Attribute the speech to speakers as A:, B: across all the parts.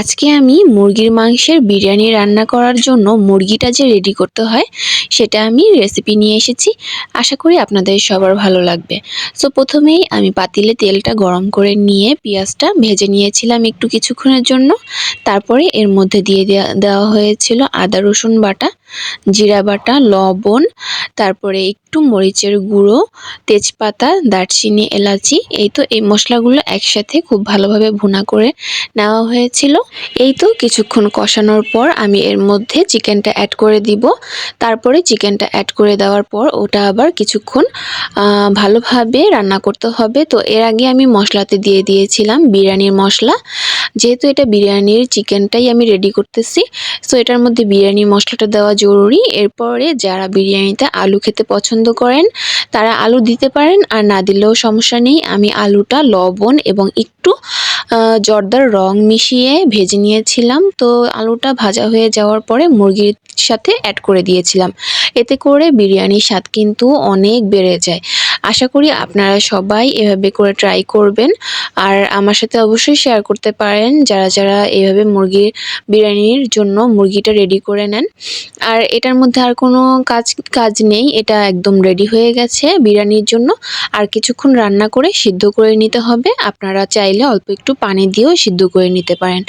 A: আজকে আমি মুরগির মাংসের বিরিয়ানি রান্না করার জন্য মুরগিটা যে রেডি করতে হয়, সেটা আমি রেসিপি নিয়ে এসেছি। আশা করি আপনাদের সবার ভালো লাগবে। সো প্রথমেই আমি পাতিলে তেলটা গরম করে নিয়ে পেঁয়াজটা ভেজে নিয়েছিলাম একটু কিছুক্ষণের জন্য। তারপরে এর মধ্যে দিয়ে, দেওয়া হয়েছিল আদা রসুন বাটা, জিরা বাটা, লবণ তারপরে একটু মরিচের গুঁড়ো, তেজপাতা, দারচিনি, এলাচি, এই তো এই মশলাগুলো একসাথে খুব ভালোভাবে ভুনা করে নেওয়া হয়েছিল। এই তো কিছুক্ষণ কষানোর পর আমি এর মধ্যে চিকেনটা অ্যাড করে দিব। তারপরে চিকেনটা অ্যাড করে দেওয়ার পর ওটা আবার কিছুক্ষণ ভালোভাবে রান্না করতে হবে। তো এর আগে আমি মশলাতে দিয়ে দিয়েছিলাম বিরিয়ানির মশলা। যেহেতু এটা বিরিয়ানির চিকেনটাই আমি রেডি করতেছি সো এটার মধ্যে বিরিয়ানি মশলাটা দেওয়া জরুরি। এরপরে যারা বিরিয়ানিতে আলু খেতে পছন্দ করেন, তারা আলু দিতে পারেন, আর না দিলেও সমস্যা নেই। আমি আলুটা লবণ এবং একটু জর্দার রং মিশিয়ে ভেজে নিয়েছিলাম, তো আলুটা ভাজা হয়ে যাওয়ার পরে মুরগির সাথে অ্যাড করে দিয়েছিলাম। এতে করে বিরিয়ানির স্বাদ কিন্তু অনেক বেড়ে যায়। আশা করি আপনারা সবাই এভাবে করে ট্রাই করবেন। আর আমার সাথে অবশ্যই শেয়ার করতে পারেন যারা যারা এভাবে মুরগির বিরিয়ানির জন্য মুরগিটা রেডি করে নেন। আর এটার মধ্যে আর কোনো কাজ কাজ নেই, এটা একদম রেডি হয়ে গেছে বিরিয়ানির জন্য। আর কিছুক্ষণ রান্না করে সিদ্ধ করে নিতে হবে। আপনারা চাইলে অল্প একটু পানি দিয়েও সিদ্ধ করে নিতে পারেন।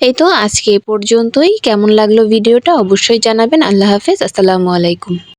A: এই তো, আজকে এ পর্যন্তই। কেমন লাগল ভিডিওটা অবশ্যই জানাবেন। আল্লাহ হাফেজ। আসসালামু আলাইকুম।